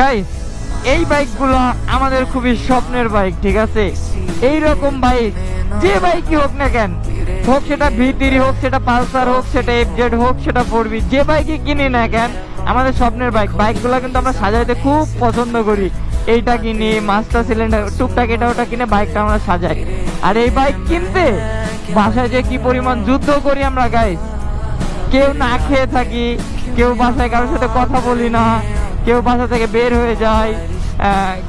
Guys এই বাইকগুলো আমাদের খুবই স্বপ্নের বাইক ঠিক আছে? এই রকম বাইক যে বাইকই হোক না কেন, হোক সেটা ভিতিরি হোক, সেটা পালসার হোক, সেটা এফজেড হোক, সেটা ফোরবি যে বাইকই কিনি না কেন, আমাদের স্বপ্নের বাইক বাইকগুলো কিন্তু আমরা সাজাইতে খুব পছন্দ করি। এইটা কিনি মাস্টার সিলিন্ডার টুকটাক এটা ওটা কিনে বাইকটা আমরা সাজাই। আর এই বাইক কিনতে বাসায় যে কি পরিমাণ যুদ্ধ করি আমরা গাইস কেউ না খেয়ে থাকি, কেউ বাসায় কারোর সাথে কথা বলি না। কেউ বাসা থেকে বের হয়ে যায়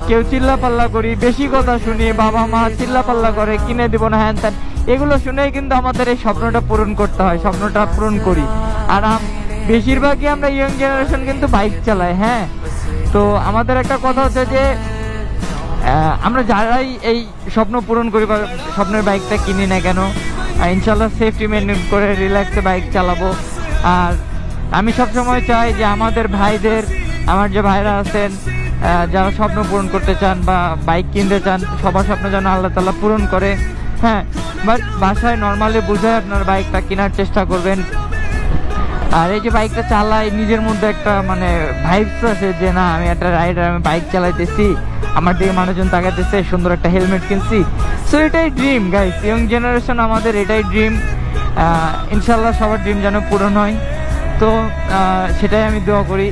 কেউ চিল্লা পাল্লা করি, বেশি কথা শুনি, বাবা মা চিল্লা পাল্লা করে, কিনে দিব না, হ্যান ত্যান। এগুলো শুনেই কিন্তু আমাদের এই স্বপ্নটা পূরণ করতে হয়, স্বপ্নটা পূরণ করি। আর বেশিরভাগই আমরা ইয়ং জেনারেশন কিন্তু বাইক চালাই হ্যাঁ? তো আমাদের একটা কথা হচ্ছে যে আমরা যারাই এই স্বপ্ন পূরণ করি বা স্বপ্নের বাইকটা কিনি না কেন ইনশাল্লাহ সেফটি মেনটেন করে রিল্যাক্সে বাইক চালাবো। আর আমি সবসময় চাই যে আমাদের ভাইদের আমার যে ভাইরা আছেন যারা স্বপ্ন পূরণ করতে চান বা বাইক কিনতে চান, সবার স্বপ্ন যেন আল্লাহ তাল্লাহ পূরণ করে। হ্যাঁ বাট বাসায় নর্মালি বুঝে আপনার বাইকটা কেনার চেষ্টা করবেন। আর এই যে বাইকটা চালাই নিজের মধ্যে একটা মানে ভাইবস আছে যে, না, আমি একটা রাইডার আমি বাইক চালাইতেছি। আমার দিকে মানুষজন তাকাইতেছে, সুন্দর একটা হেলমেট কিনছি। সো এটাই ড্রিম গাইস ইয়ং জেনারেশন আমাদের এটাই ড্রিম ইনশাল্লাহ সবার ড্রিম যেন পূরণ হয়। তো সেটাই আমি দোয়া করি।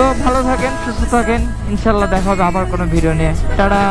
তো ভালো থাকেন সুস্থ থাকেন। ইনশাল্লাহ দেখা হবে আবার কোনো ভিডিও নিয়ে। টাটা!